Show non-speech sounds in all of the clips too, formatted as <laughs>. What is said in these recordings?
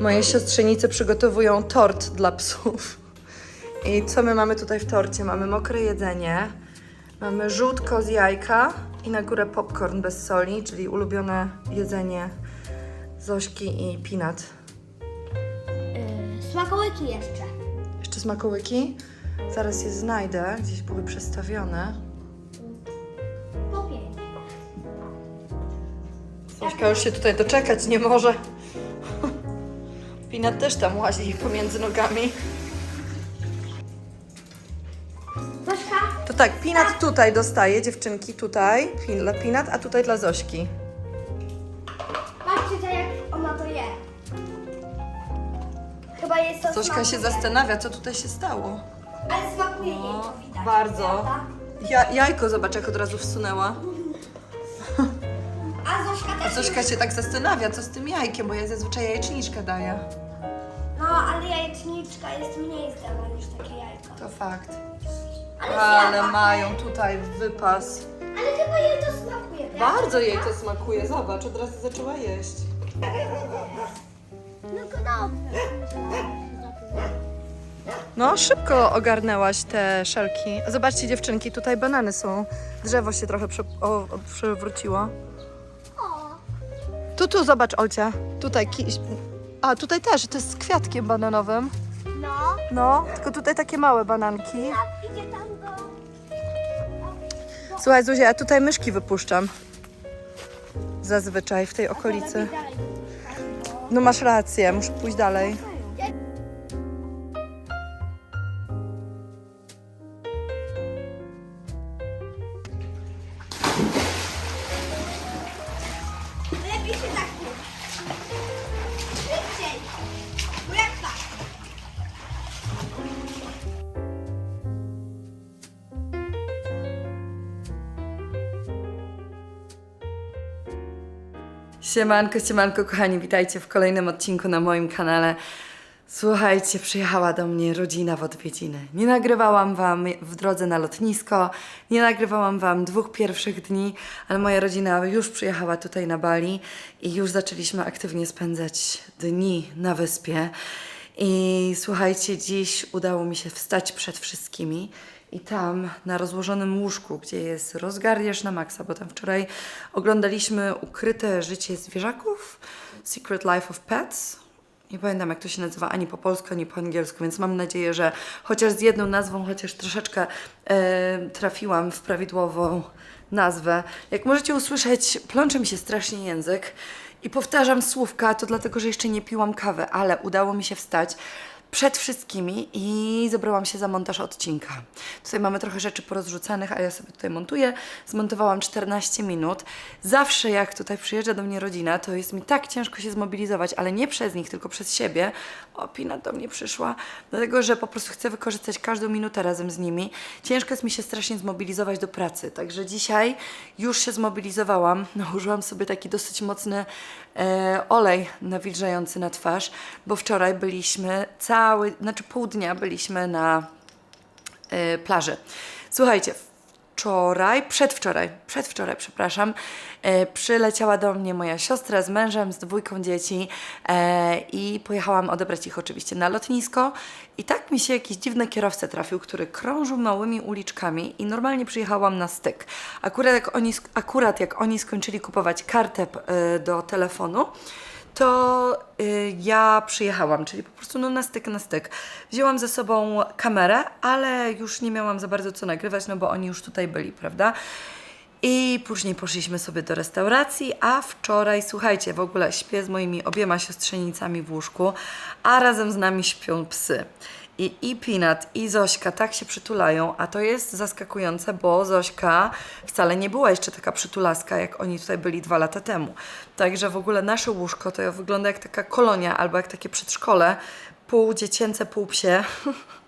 Moje siostrzenice przygotowują tort dla psów. I co my mamy tutaj w torcie? Mamy mokre jedzenie, mamy żółtko z jajka i na górę popcorn bez soli, czyli ulubione jedzenie Zośki i Pinat. Yy, smakołyki jeszcze. Jeszcze smakołyki? Zaraz je znajdę, gdzieś były przestawione. Zośka już się tutaj doczekać nie może. Pinat też tam łazi pomiędzy nogami. Zośka, To tak, Pinat tutaj dostaje, dziewczynki tutaj, pin- dla Pinat, a tutaj dla Zośki. patrzcie jak ona to je. Chyba jest to Zośka się smakuje. zastanawia, co tutaj się stało. Ale smakuje jej No, to widać. bardzo. prawda? Ja, jajko zobacz, jak od razu wsunęła. A Zośka A też Zośka się tak zastanawia, co z tym jajkiem, bo ja zazwyczaj jajeczniczkę daję. No, ale jajeczniczka jest mniej zdrowa niż takie jajko. To fakt. Ale, Ale zjadła. mają tutaj wypas. Ale chyba jej to smakuje, prawda? Bardzo jej to smakuje, zobacz, od razu zaczęła jeść. No to dobrze. No, szybko ogarnęłaś te szelki. Zobaczcie dziewczynki, tutaj banany są. Drzewo się trochę prze, o, o, przewróciło. O, Tu, tu, zobacz Olcia. Tutaj kiś... A, tutaj też, to jest z kwiatkiem bananowym. no. No, tylko tutaj takie małe bananki. Tak, idzie tam do... Słuchaj Zuzia, ja tutaj myszki wypuszczam. Zazwyczaj w tej okolicy. No masz rację, muszę pójść dalej. Siemanko, siemanko, kochani, witajcie w kolejnym odcinku na moim kanale. Słuchajcie, przyjechała do mnie rodzina w odwiedziny. Nie nagrywałam Wam w drodze na lotnisko, nie nagrywałam Wam dwóch pierwszych dni, ale moja rodzina już przyjechała tutaj na Bali i już zaczęliśmy aktywnie spędzać dni na wyspie. I słuchajcie, dziś udało mi się wstać przed wszystkimi i tam na rozłożonym łóżku, gdzie jest rozgardiasz na maksa, bo tam wczoraj oglądaliśmy ukryte życie zwierzaków, Secret Life of Pets. Nie pamiętam, jak to się nazywa ani po polsku, ani po angielsku, więc mam nadzieję, że chociaż z jedną nazwą, chociaż troszeczkę e, trafiłam w prawidłową nazwę. Jak możecie usłyszeć, plącze mi się strasznie język i powtarzam słówka, to dlatego, że jeszcze nie piłam kawy, ale udało mi się wstać przed wszystkimi i zebrałam się za montaż odcinka. Tutaj mamy trochę rzeczy porozrzucanych, a ja sobie tutaj montuję. Zmontowałam 14 minut. Zawsze jak tutaj przyjeżdża do mnie rodzina, to jest mi tak ciężko się zmobilizować, ale nie przez nich, tylko przez siebie. O, Pina do mnie przyszła, dlatego że po prostu chcę wykorzystać każdą minutę razem z nimi. Ciężko jest mi się strasznie zmobilizować do pracy, także dzisiaj już się zmobilizowałam. <laughs> Nałożyłam sobie taki dosyć mocny olej nawilżający na twarz, bo wczoraj byliśmy cały, znaczy pół dnia byliśmy na e, plaży. Słuchajcie, wczoraj, przedwczoraj, przedwczoraj, przepraszam, e, przyleciała do mnie moja siostra z mężem, z dwójką dzieci e, i pojechałam odebrać ich oczywiście na lotnisko i tak mi się jakiś dziwny kierowca trafił, który krążył małymi uliczkami i normalnie przyjechałam na styk. Akurat jak oni, akurat jak oni skończyli kupować kartę e, do telefonu, to y, ja przyjechałam, czyli po prostu no na styk, na styk. Wzięłam ze sobą kamerę, ale już nie miałam za bardzo co nagrywać, no bo oni już tutaj byli, prawda? I później poszliśmy sobie do restauracji, a wczoraj, słuchajcie, w ogóle śpię z moimi obiema siostrzenicami w łóżku, a razem z nami śpią psy. I, I Pinat, i Zośka tak się przytulają, a to jest zaskakujące, bo Zośka wcale nie była jeszcze taka przytulaska, jak oni tutaj byli dwa lata temu. Także w ogóle nasze łóżko to wygląda jak taka kolonia albo jak takie przedszkole, pół dziecięce, pół psie.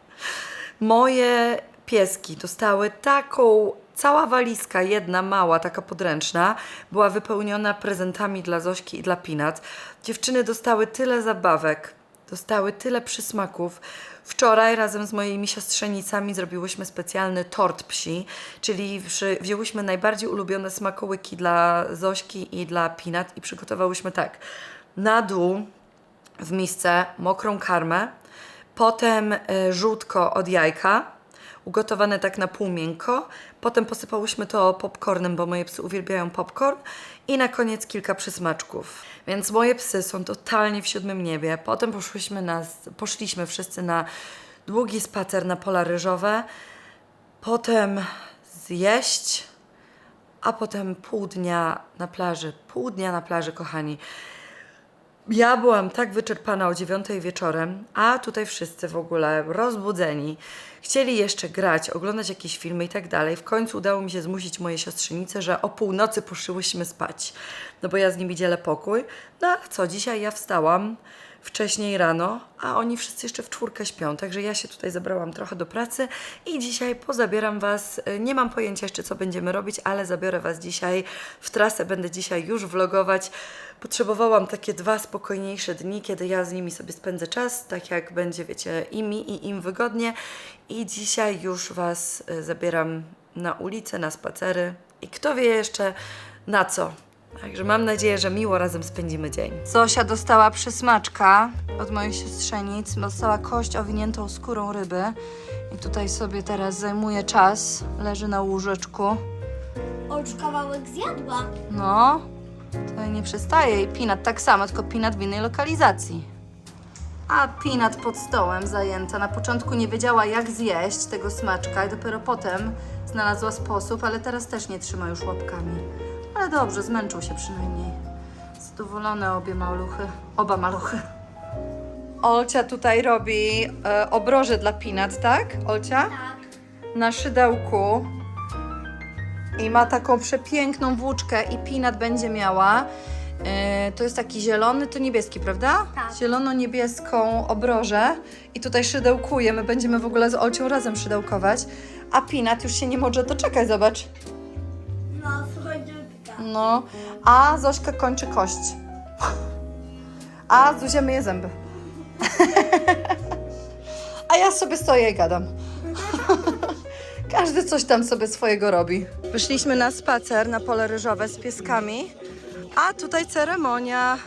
<laughs> Moje pieski dostały taką, cała walizka, jedna mała, taka podręczna, była wypełniona prezentami dla Zośki i dla Pinat. Dziewczyny dostały tyle zabawek, dostały tyle przysmaków. Wczoraj razem z moimi siostrzenicami zrobiłyśmy specjalny tort psi, czyli wszy- wzięłyśmy najbardziej ulubione smakołyki dla Zośki i dla Pinat i przygotowałyśmy tak. Na dół w misce mokrą karmę, potem y, żółtko od jajka, ugotowane tak na pół miękko, potem posypałyśmy to popcornem, bo moje psy uwielbiają popcorn i na koniec kilka przysmaczków. Więc moje psy są totalnie w siódmym niebie. Potem poszłyśmy na, poszliśmy wszyscy na długi spacer na pola ryżowe, potem zjeść, a potem pół dnia na plaży. Pół dnia na plaży, kochani. Ja byłam tak wyczerpana o dziewiątej wieczorem, a tutaj wszyscy w ogóle rozbudzeni. Chcieli jeszcze grać, oglądać jakieś filmy i tak dalej. W końcu udało mi się zmusić moje siostrzenice, że o północy poszłyśmy spać. No bo ja z nimi dzielę pokój. No ale co, dzisiaj ja wstałam wcześniej rano, a oni wszyscy jeszcze w czwórkę śpią. Także ja się tutaj zabrałam trochę do pracy i dzisiaj pozabieram Was. Nie mam pojęcia jeszcze, co będziemy robić, ale zabiorę Was dzisiaj w trasę. Będę dzisiaj już vlogować. Potrzebowałam takie dwa spokojniejsze dni, kiedy ja z nimi sobie spędzę czas, tak jak będzie, wiecie, i mi, i im wygodnie. I dzisiaj już Was y, zabieram na ulicę, na spacery i kto wie jeszcze na co. Także mam nadzieję, że miło razem spędzimy dzień. Zosia dostała przysmaczka od moich siostrzenic. Dostała kość owiniętą skórą ryby. I tutaj sobie teraz zajmuje czas. Leży na łóżeczku. Olcz kawałek zjadła. No, to nie przestaje. I Pinat tak samo, tylko Pinat w innej lokalizacji. A Pinat pod stołem zajęta. Na początku nie wiedziała, jak zjeść tego smaczka, i dopiero potem znalazła sposób, ale teraz też nie trzyma już łapkami. Ale dobrze, zmęczył się przynajmniej. Zadowolone obie maluchy. Oba maluchy. Olcia tutaj robi e, obroże dla Pinat, tak? Olcia? Tak. na szydełku i ma taką przepiękną włóczkę i Pinat będzie miała. Yy, to jest taki zielony, to niebieski, prawda? Tak. Zielono-niebieską obrożę i tutaj szydełkuje. My będziemy w ogóle z Olcią razem szydełkować. A Pinat już się nie może doczekać, zobacz. No, słodziutka. No, a Zośka kończy kość. A Zuzia myje zęby. <laughs> A ja sobie stoję i gadam. <laughs> Każdy coś tam sobie swojego robi. Wyszliśmy na spacer na pole ryżowe z pieskami, a tutaj ceremonia.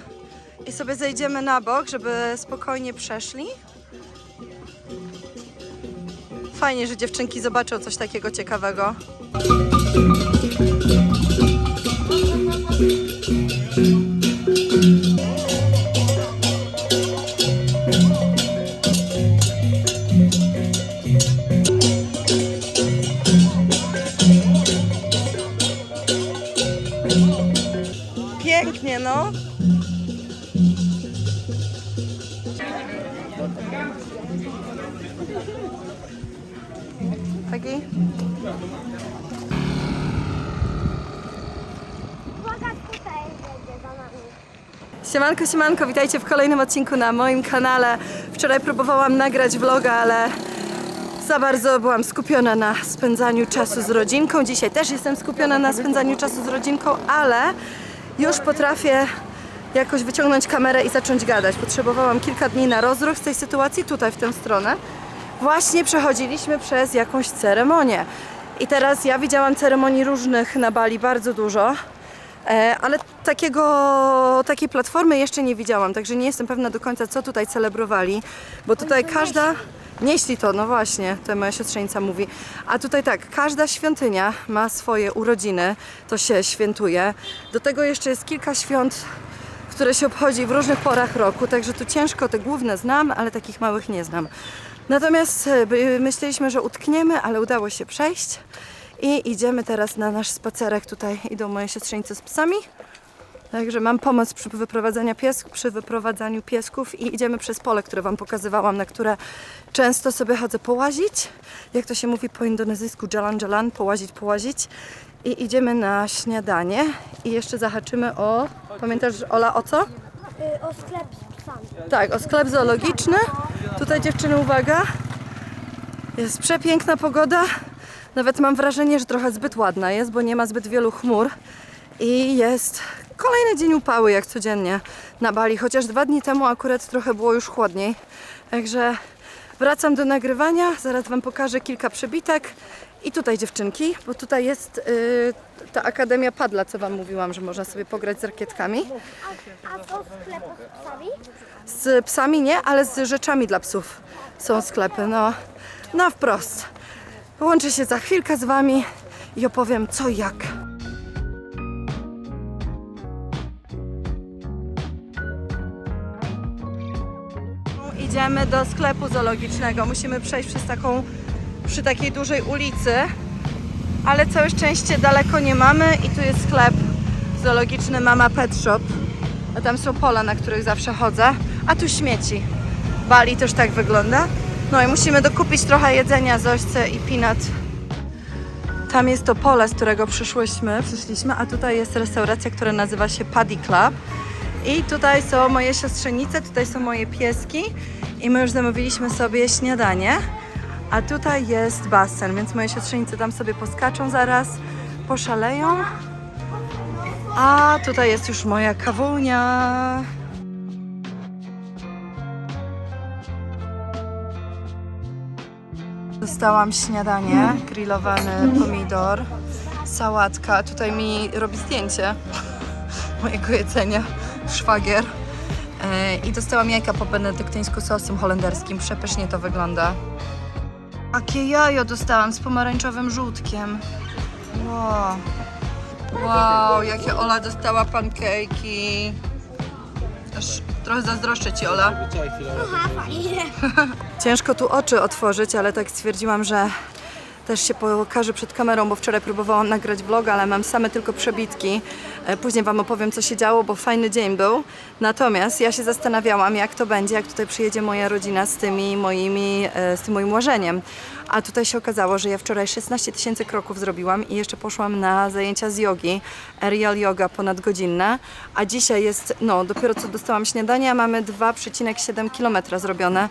I sobie zejdziemy na bok, żeby spokojnie przeszli. Fajnie, że dziewczynki zobaczą coś takiego ciekawego. Siemanko, siemanko, witajcie w kolejnym odcinku na moim kanale. Wczoraj próbowałam nagrać vloga, ale za bardzo byłam skupiona na spędzaniu czasu z rodzinką. Dzisiaj też jestem skupiona na spędzaniu czasu z rodzinką, ale już potrafię jakoś wyciągnąć kamerę i zacząć gadać. Potrzebowałam kilka dni na rozruch z tej sytuacji, tutaj w tę stronę. Właśnie przechodziliśmy przez jakąś ceremonię. I teraz ja widziałam ceremonii różnych na Bali bardzo dużo. E, ale takiego, takiej platformy jeszcze nie widziałam, także nie jestem pewna do końca, co tutaj celebrowali, bo tutaj każda... Nieśli to, no właśnie, to moja siostrzenica mówi. A tutaj tak, każda świątynia ma swoje urodziny, to się świętuje. Do tego jeszcze jest kilka świąt, które się obchodzi w różnych porach roku, także tu ciężko, te główne znam, ale takich małych nie znam. Natomiast e, myśleliśmy, że utkniemy, ale udało się przejść. I idziemy teraz na nasz spacerek. Tutaj idą moje siostrzenice z psami. Także mam pomoc przy wyprowadzaniu, przy wyprowadzaniu piesków i idziemy przez pole, które Wam pokazywałam, na które często sobie chodzę połazić. Jak to się mówi po indonezyjsku, jalan jalan, połazić, połazić. I idziemy na śniadanie i jeszcze zahaczymy o... Pamiętasz, Ola, o co? Y, o sklep z psami. Tak, o sklep zoologiczny. Tutaj dziewczyny, uwaga. Jest przepiękna pogoda. Nawet mam wrażenie, że trochę zbyt ładna jest, bo nie ma zbyt wielu chmur. I jest kolejny dzień upały, jak codziennie na Bali. Chociaż dwa dni temu akurat trochę było już chłodniej. Także wracam do nagrywania. Zaraz Wam pokażę kilka przebitek. I tutaj dziewczynki, bo tutaj jest y, ta Akademia Padla, co Wam mówiłam, że można sobie pograć z rakietkami. A, a co sklep z psami? Z psami nie, ale z rzeczami dla psów są sklepy. No, na wprost. Połączę się za chwilkę z Wami i opowiem co i jak. Idziemy do sklepu zoologicznego. Musimy przejść przez taką, przy takiej dużej ulicy, ale całe szczęście daleko nie mamy i tu jest sklep zoologiczny Mama Pet Shop. A tam są pola, na których zawsze chodzę, a tu śmieci. Bali też tak wygląda. No i musimy dokupić trochę jedzenia Zośce i Peanut. Tam jest to pole, z którego przyszłyśmy, przyszliśmy, a tutaj jest restauracja, która nazywa się Paddy Club. I tutaj są moje siostrzenice, tutaj są moje pieski i my już zamówiliśmy sobie śniadanie. A tutaj jest basen, więc moje siostrzenice tam sobie poskaczą zaraz, poszaleją. A tutaj jest już moja kawunia. Dostałam śniadanie, grillowany pomidor, sałatka. Tutaj mi robi zdjęcie <laughs> mojego jedzenia szwagier. E, I dostałam jajka po benedyktyńsku sosem holenderskim. Przepysznie to wygląda. Jakie jajo dostałam z pomarańczowym żółtkiem. Wow. Wow, jakie Ola dostała pankejki. Trochę zazdroszczę Ci, Ola. Aha, fajnie. <laughs> Ciężko tu oczy otworzyć, ale tak stwierdziłam, że też się pokażę przed kamerą, bo wczoraj próbowałam nagrać vloga, ale mam same tylko przebitki. E, Później Wam opowiem, co się działo, bo fajny dzień był. Natomiast ja się zastanawiałam, jak to będzie, jak tutaj przyjedzie moja rodzina z tymi moimi, e, z tym moim łażeniem. A tutaj się okazało, że ja wczoraj 16 tysięcy kroków zrobiłam i jeszcze poszłam na zajęcia z jogi, aerial yoga ponadgodzinne, a dzisiaj jest, no dopiero co dostałam śniadanie, a mamy 2,7 km zrobione.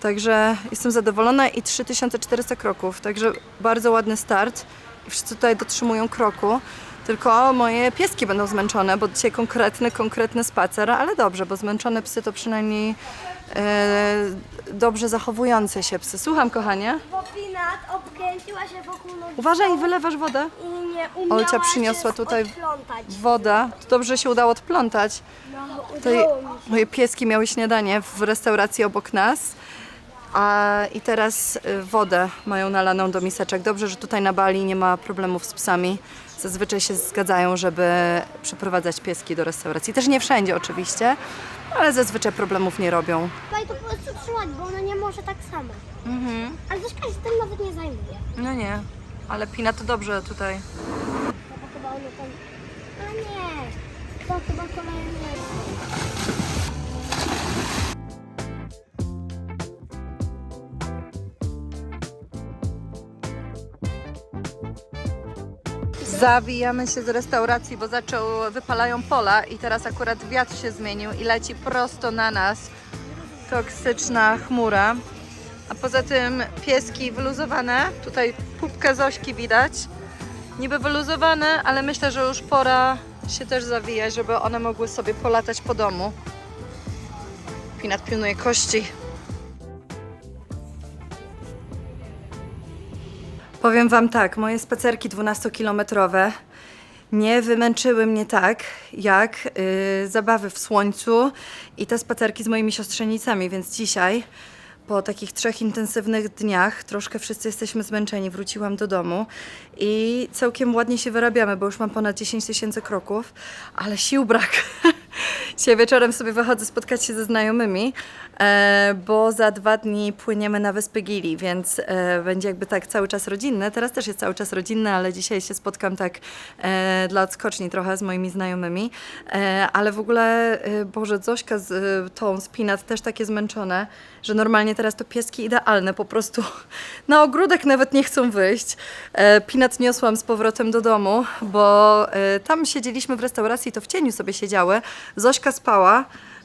Także jestem zadowolona i 3400 kroków, także bardzo ładny start. I Wszyscy tutaj dotrzymują kroku. Tylko moje pieski będą zmęczone, bo dzisiaj konkretny, konkretny spacer, ale dobrze, bo zmęczone psy to przynajmniej e, dobrze zachowujące się psy. Słucham, kochanie. Bo Pinat obkręciła się wokół nogi Uważaj, wylewasz wodę. i nie umiała Olcia przyniosła się tutaj odplątać. Woda. To dobrze się udało odplątać. No, Tutaj mi się. moje pieski miały śniadanie w restauracji obok nas. A, I teraz y, wodę mają nalaną do miseczek. Dobrze, że tutaj na Bali nie ma problemów z psami. Zazwyczaj się zgadzają, żeby przyprowadzać pieski do restauracji. Też nie wszędzie oczywiście, ale zazwyczaj problemów nie robią. Daj to po prostu trzymać, bo ona nie może tak sama. Ale Zośka się tym nawet nie zajmuje. No nie, ale Pina to dobrze tutaj. No bo chyba ona tam... A nie, to chyba kolejny. Zawijamy się z restauracji, bo zaczął, wypalają pola i teraz akurat wiatr się zmienił i leci prosto na nas toksyczna chmura. A poza tym pieski wyluzowane, tutaj pupkę Zośki widać, niby wyluzowane, ale myślę, że już pora się też zawijać, żeby one mogły sobie polatać po domu. Pinat pilnuje kości. Powiem Wam tak, moje spacerki 12-kilometrowe nie wymęczyły mnie tak, jak y, zabawy w słońcu i te spacerki z moimi siostrzenicami, więc dzisiaj po takich trzech intensywnych dniach troszkę wszyscy jesteśmy zmęczeni. Wróciłam do domu i całkiem ładnie się wyrabiamy, bo już mam ponad 10 tysięcy kroków, ale sił brak. Dzisiaj wieczorem sobie wychodzę spotkać się ze znajomymi, e, bo za dwa dni płyniemy na Wyspy Gili, więc e, będzie jakby tak cały czas rodzinne. Teraz też jest cały czas rodzinne, ale dzisiaj się spotkam tak e, dla odskoczni trochę z moimi znajomymi. Ale w ogóle, Boże, Zośka z tą spinat też takie zmęczone, że normalnie teraz to pieski idealne, po prostu <laughs> na ogródek nawet nie chcą wyjść. E, Pinat niosłam z powrotem do domu, bo e, tam siedzieliśmy w restauracji, to w cieniu sobie siedziały. Zośka spała,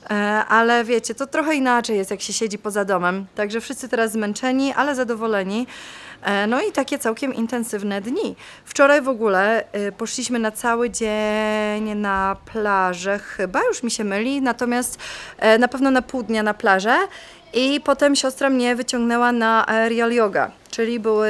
e, ale wiecie, to trochę inaczej jest, jak się siedzi poza domem. Także wszyscy teraz zmęczeni, ale zadowoleni. No i takie całkiem intensywne dni. Wczoraj w ogóle poszliśmy na cały dzień na plażę, chyba już mi się myli, natomiast na pewno na pół dnia na plażę. I potem siostra mnie wyciągnęła na aerial yoga. czyli były,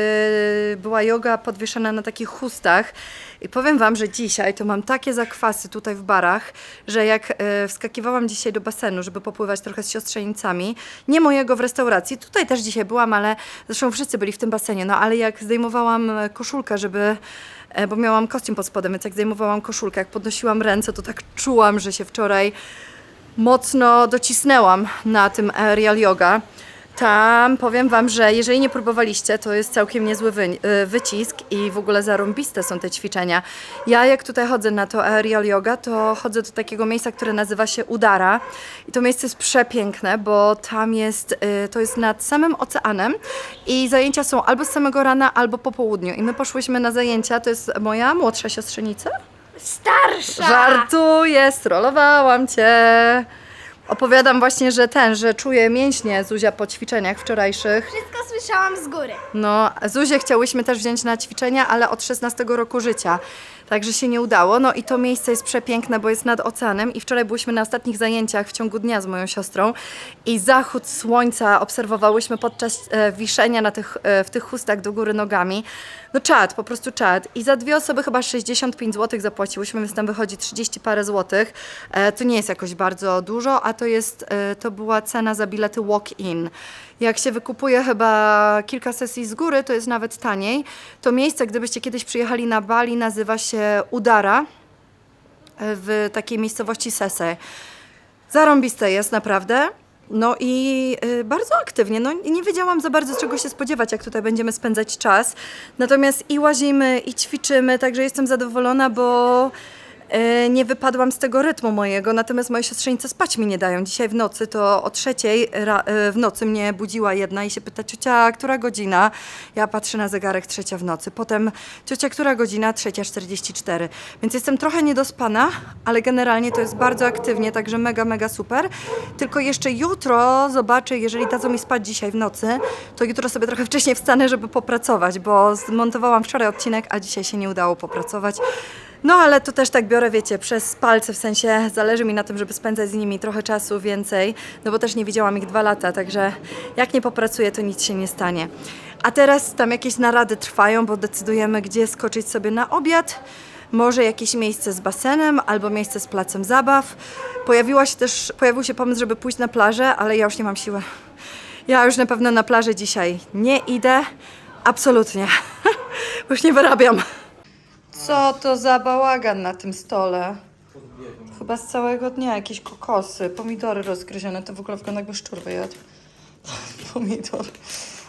była yoga podwieszana na takich chustach. I powiem Wam, że dzisiaj to mam takie zakwasy tutaj w barach, że jak e, wskakiwałam dzisiaj do basenu, żeby popływać trochę z siostrzenicami, nie mojego w restauracji, tutaj też dzisiaj byłam, ale zresztą wszyscy byli w tym basenie, no ale jak zdejmowałam e, koszulkę, żeby e, bo miałam kostium pod spodem, więc jak zdejmowałam koszulkę, jak podnosiłam ręce, to tak czułam, że się wczoraj mocno docisnęłam na tym aerial yoga. Tam powiem Wam, że jeżeli nie próbowaliście, to jest całkiem niezły wy, y, wycisk i w ogóle zarąbiste są te ćwiczenia. Ja jak tutaj chodzę na to aerial yoga, to chodzę do takiego miejsca, które nazywa się Udara i to miejsce jest przepiękne, bo tam jest, y, to jest nad samym oceanem i zajęcia są albo z samego rana, albo po południu i my poszłyśmy na zajęcia, to jest moja młodsza siostrzenica, Starsza! Żartuję, strollowałam cię. Opowiadam właśnie, że ten, że czuję mięśnie Zuzia po ćwiczeniach wczorajszych. Wszystko słyszałam z góry. No, Zuzię chciałyśmy też wziąć na ćwiczenia, ale od 16 roku życia. Także się nie udało. No i to miejsce jest przepiękne, bo jest nad oceanem i wczoraj byliśmy na ostatnich zajęciach w ciągu dnia z moją siostrą i zachód słońca obserwowałyśmy podczas e, wiszenia na tych, e, w tych chustach do góry nogami. No czad, po prostu czad. I za dwie osoby chyba 65 zł zapłaciłyśmy, więc tam wychodzi 30 parę złotych. E, to nie jest jakoś bardzo dużo, a to jest, e, to była cena za bilety walk-in. Jak się wykupuje chyba kilka sesji z góry, to jest nawet taniej. To miejsce, gdybyście kiedyś przyjechali na Bali, nazywa się Udara e, w takiej miejscowości Sese. Zarąbiste jest naprawdę. No i y, bardzo aktywnie. No nie wiedziałam za bardzo czego się spodziewać, jak tutaj będziemy spędzać czas. Natomiast i łazimy, i ćwiczymy, także jestem zadowolona, bo y, nie wypadłam z tego rytmu mojego. Natomiast moje siostrzenice spać mi nie dają. Dzisiaj w nocy to o trzeciej y, w nocy mnie budziła jedna i się pyta, ciocia, która godzina? Ja patrzę na zegarek, trzecia w nocy. Potem, ciocia, która godzina? Trzecia 44. Więc jestem trochę niedospana, ale generalnie to jest bardzo aktywnie, także mega, mega super. Tylko jeszcze jutro zobaczę, jeżeli dadzą mi spać dzisiaj w nocy, to jutro sobie trochę wcześniej wstanę, żeby popracować, bo zmontowałam wczoraj odcinek, a dzisiaj się nie udało popracować. No ale to też tak biorę, wiecie, przez palce, w sensie zależy mi na tym, żeby spędzać z nimi trochę czasu więcej, no bo też nie widziałam ich dwa lata, także jak nie popracuję, to nic się nie stanie. A teraz tam jakieś narady trwają, bo decydujemy, gdzie skoczyć sobie na obiad. Może jakieś miejsce z basenem albo miejsce z placem zabaw. Pojawiła się też, pojawił się pomysł, żeby pójść na plażę, ale ja już nie mam siły. Ja już na pewno na plażę dzisiaj nie idę. Absolutnie. <laughs> już nie wyrabiam. Co to za bałagan na tym stole? Chyba z całego dnia jakieś kokosy, pomidory rozgryzione. To w ogóle wygląda jakby szczur wyjadł. <laughs> Pomidor.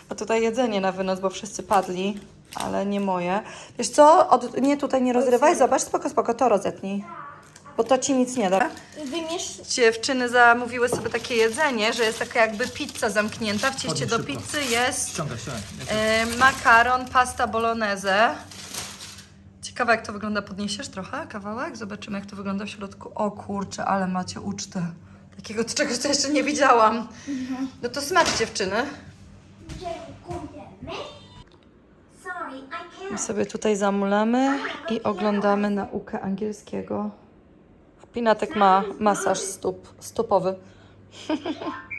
A tutaj jedzenie na wynos, bo wszyscy padli, ale nie moje. Wiesz co? Od, nie, tutaj nie rozrywaj. Zobacz, spoko, spoko, to rozetnij. Bo to ci nic nie da. Wymiesz... Dziewczyny zamówiły sobie takie jedzenie, że jest taka jakby pizza zamknięta. W cieście do pizzy jest Ściągaj, ściągaj. e, makaron, pasta bolognese. Ciekawe jak to wygląda. Podniesiesz trochę kawałek? Zobaczymy jak to wygląda w środku. O kurczę, ale macie ucztę. Takiego czegoś to jeszcze nie widziałam. No to smacz dziewczyny. Sorry, I My can't. sobie tutaj zamulamy i oglądamy naukę angielskiego. Pinatek ma masaż stóp, stopowy. <laughs>